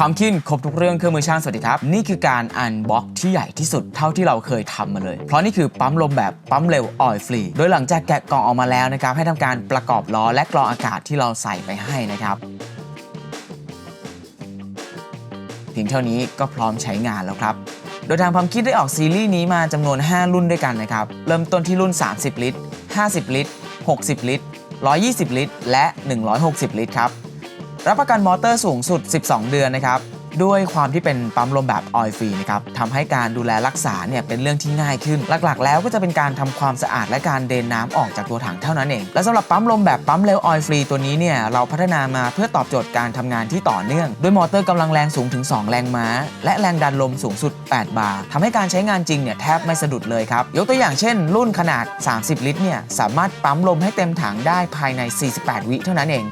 ความคิดครบทุกเรื่องเครื่องมือช่างสวัสดีครับ นี่คือการอันบ็อกที่ใหญ่ที่สุดเท่าที่เราเคยทำมาเลย เพราะนี่คือปั๊มลมแบบปั๊มเร็วออยฟรี โดยหลังจากแกะกล่องออกมาแล้วนะครับ ให้ทำการประกอบล้อและกรองอากาศที่เราใส่ไปให้นะครับเพียงเท่านี้ก็พร้อมใช้งานแล้วครับโดยทางพัมคิดได้ออกซีรีส์นี้มาจำนวน 5 รุ่นด้วยกันนะครับเริ่มต้นที่รุ่น 30 ลิตร 50 ลิตร 60 ลิตร 120 ลิตร และ 160 ลิตรครับ รับประกันมอเตอร์สูงสุด 12 เดือนนะครับด้วยความที่เป็นปั๊มลมแบบออยฟรีนะครับทำให้การดูแลรักษาเนี่ยเป็นเรื่องที่ง่ายขึ้น หลักๆ แล้วก็จะเป็นการทำความสะอาดและการเดนน้ำออกจากตัวถังเท่านั้นเอง และสำหรับปั๊มลมแบบปั๊มเร็วออยฟรีตัวนี้เนี่ยเราพัฒนามาเพื่อตอบโจทย์การทำงานที่ต่อเนื่อง ด้วยมอเตอร์กำลังแรงสูงถึง 2 แรงม้า และแรงดันลมสูงสุด 8 บาร์ทำให้การใช้งานจริงเนี่ยแทบไม่สะดุดเลยครับยกตัวอย่างเช่น รุ่นขนาด 30 ลิตรเนี่ยสามารถปั๊มลมให้เต็มถังได้ภายใน 48 วิเท่านั้นเอง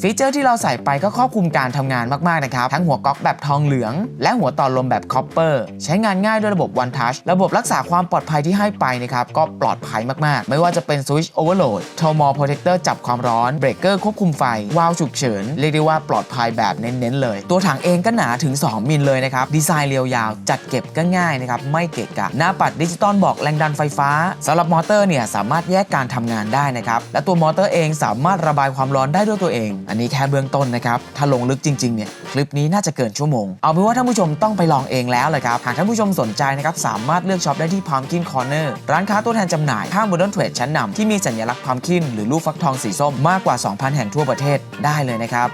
ฟีเจอร์ที่เราใส่ไปก็ครอบคลุมการทำงานมาก ๆ นะครับ ทั้งหัวก๊อกแบบทองเหลือง และหัวต่อลมแบบคอปเปอร์ใช้งานง่ายด้วยระบบ One Touch ระบบรักษาความปลอดภัยที่ให้ไปนะครับ ก็ปลอดภัยมาก ๆ ไม่ว่าจะเป็น Switch Overload t o r m o Protector จับความร้อนเบรกเกอร์ควบคุมไฟวาล์วฉุกเฉิน เรียกได้ว่าปลอดภัยแบบเน้น ๆ เลย ตัวถังเองก็หนาถึง 2 มิลเลยนะครับดีไซน์เรียวยาวจัดเก็บก็ง่ายนะครับไม่เกะกะหน้าปัดดิจิตอลบอกแรงดันไฟฟ้าสำหรับมอเตอร์เนี่ยสามารถแยกการทำงานได้นะครับและตัวมอเตอร์เองสามารถระบายความร้อนได้ด้วยตัวเองอันนี้แค่เบื้องต้นนะครับ ถ้าลงลึกจริงๆเนี่ยคลิปนี้น่าจะเกินชั่วโมง เอาเป็นว่าท่านผู้ชมต้องไปลองเองแล้วเลยครับ หากท่านผู้ชมสนใจนะครับสามารถเลือกช็อปได้ที่ Pumpkin Corner ร้านค้าตัวแทนจำหน่ายข้างบนดอนเทรดชั้นนำที่มีสัญลักษณ์ Pumpkin หรือลูกฟักทองสีส้มมากกว่า 2,000 แห่งทั่วประเทศได้เลยนะครับ